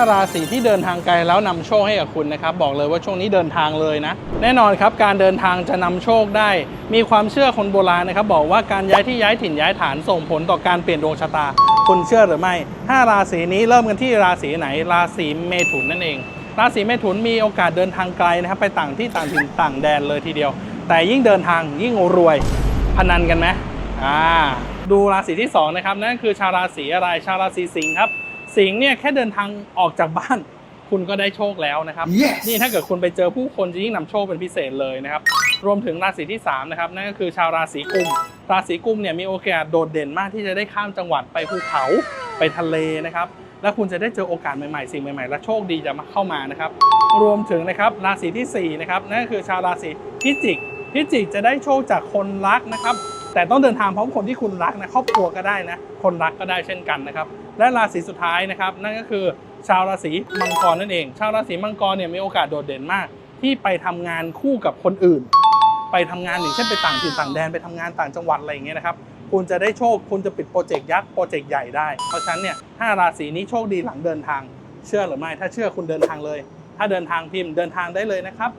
5 ราศีที่เดินทางไกลแล้วนำโชคให้กับคุณนะครับ บอกเลยว่าช่วงนี้เดินทางเลยนะ แน่นอนครับการเดินทางจะนำโชคได้ มีความเชื่อคนโบราณนะครับ บอกว่าการย้ายที่ย้ายถิ่นย้ายฐานส่งผลต่อการเปลี่ยนดวงชะตา คุณเชื่อหรือไม่ 5 ราศีนี้เริ่มกันที่ราศีไหน ราศีเมถุนนั่นเอง ราศีเมถุนมีโอกาสเดินทางไกลนะครับไปต่างที่ต่างถิ่นต่างแดนเลยทีเดียว แต่ยิ่งเดินทางยิ่งรวยพนันกันไหมอ่าดูราศีที่สองนะครับนั่นคือชาวราศีอะไรชาวราศีสิงห์ครับ สิงห์เนี่ยแค่เดินทางออกจากบ้าน คุณก็ได้โชคแล้วนะครับ Yes นี่ถ้าเกิดคุณไปเจอผู้คนจะยิ่งนำโชคเป็นพิเศษเลยนะครับ รวมถึงราศีที่3นะครับนั่นก็คือชาวราศีกุม ราศีกุมเนี่ยมีโอกาสโดดเด่นมากที่จะได้ข้ามจังหวัดไปภูเขาไปทะเลนะครับและคุณจะได้เจอโอกาสใหม่ๆ สิ่งใหม่ๆ และโชคดีจะมาเข้ามานะครับ รวมถึงนะครับราศีที่สี่นะครับนั่นก็คือชาวราศีพิจิก พิจิกจะได้โชคจากคนรักนะครับ แต่ต้องเดินทางพร้อมคนที่คุณรักนะครอบครัวก็ได้นะ คนรักก็ได้เช่นกันนะครับและราศีสุดท้ายนะครับนั่นก็คือชาวราศีมังกรนั่นเอง ชาวราศีมังกรเนี่ยมีโอกาสโดดเด่นมาก ที่ไปทำงานคู่กับคนอื่น ไปทำงานอย่างเช่นไปต่างถิ่นต่างแดนไปทำงานต่างจังหวัดอะไรอย่างเงี้ยนะครับคุณจะได้โชคคุณจะปิดโปรเจกต์ยักษ์โปรเจกต์ใหญ่ได้ เพราะฉะนั้นเนี่ยห้าราศีนี้โชคดีหลังเดินทาง เชื่อหรือไม่ ถ้าเชื่อคุณเดินทางเลย ถ้าเดินทางพิมพ์เดินทางได้เลยนะครับ